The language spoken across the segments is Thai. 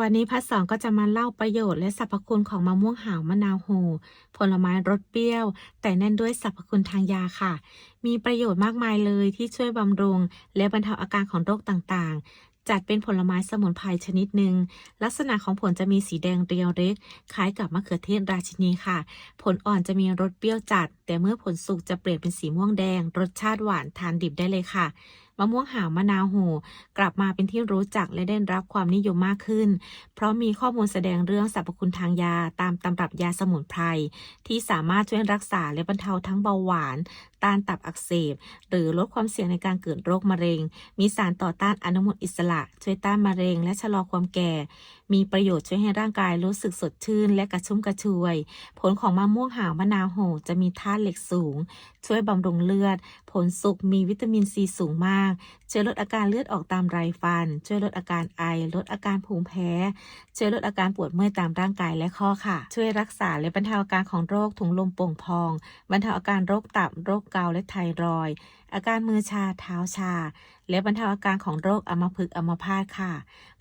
วันนี้พัดสอนก็จะมาเล่าประโยชน์และสรรพคุณของมะม่วงหาวมะนาวโหผลไม้รสเปรี้ยว แต่แน่นด้วยสรรพคุณทางยาค่ะ มีประโยชน์มากมายเลยที่ช่วยบำรุง และบรรเทาอาการของโรคต่างๆ จัดเป็นผลไม้สมุนไพรชนิดหนึ่งลักษณะของผลจะมีสีแดงเรียวเล็ก คล้ายกับมะเขือเทศราชินีค่ะ ผลอ่อนจะมีรสเปรี้ยวจัดแต่เมื่อผลสุกจะเปลี่ยนเป็นสีม่วงแดง รสชาติหวานทานดิบได้เลยค่ะมะม่วงหาวมะนาวโหกลับมาเป็นที่รู้จักและได้รับความนิยมมากขึ้น เพราะมีข้อมูลแสดงเรื่องสรรพคุณทางยาตามตำรับยาสมุนไพรที่สามารถช่วยรักษาและบรรเทาทั้งเบาหวาน ต้านตับอักเสบ หรือลดความเสี่ยงในการเกิดโรคมะเร็ง มีสารต่อต้านอนุมูลอิสระ ช่วยต้านมะเร็ง และชะลอความแก่ มีประโยชน์ช่วยให้ร่างกายรู้สึกสดชื่น และกระชุ่มกระชวย ผลของมะม่วงหาวมะนาวโหจะมีธาตุเหล็กสูง ช่วยบำรุงเลือด ผลสุกมีวิตามินซีสูงมาก ช่วยลดอาการเลือดออกตามไรฟัน ช่วยลดอาการไอ ลดอาการภูมิแพ้ ช่วยลดอาการปวดเมื่อยตามร่างกายและข้อค่ะ ช่วยรักษาและบรรเทาอาการของโรคถุงลมโป่งพอง บรรเทาอาการโรคตับ โรคเกาและไทรอย อาการมือชาเท้าชาและบรรเทาอาการของโรคอัมพฤกษ์อัมพาตค่ะ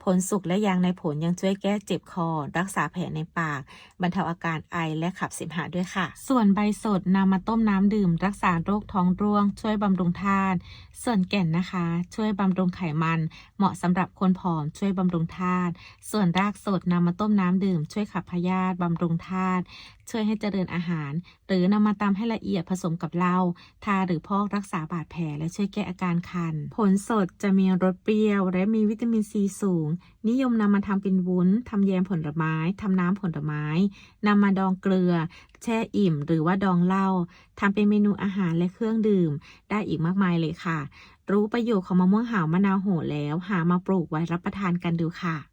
ผลสุกและยางในผลยังช่วยแก้เจ็บคอ รักษาแผลในปาก บรรเทาอาการไอและขับเสมหะด้วยค่ะ ส่วนใบสดนำมาต้มน้ำดื่ม รักษาโรคท้องร่วง ช่วยบำรุงธาตุส่วนแก่นนะคะ ช่วยบำรุงไขมัน เหมาะสำหรับคนผอมช่วยบำรุงธาตุส่วนรากสดนำมาต้มน้ำดื่ม ช่วยขับพยาธิบำรุงธาตุช่วยให้เจริญอาหาร หรือนำมาตำให้ละเอียดผสมกับเหล้าทาหรือพอกรักษาบาดแผลและช่วยแก้อาการคัน ผลสดจะมีรสเปรี้ยว และมีวิตามินซีสูง นิยมนำมาทำเป็นวุ้นทำแยมผลไม้ทำน้ำผลไม้นำมาดองเกลือ แช่อิ่ม หรือว่าดองเหล้าทำเป็นเมนูอาหารและเครื่องดื่ม ได้อีกมากมายเลยค่ะ รู้ประโยชน์ของมะม่วงหาวมะนาวโหแล้ว หามาปลูกไว้รับประทานกันดูค่ะ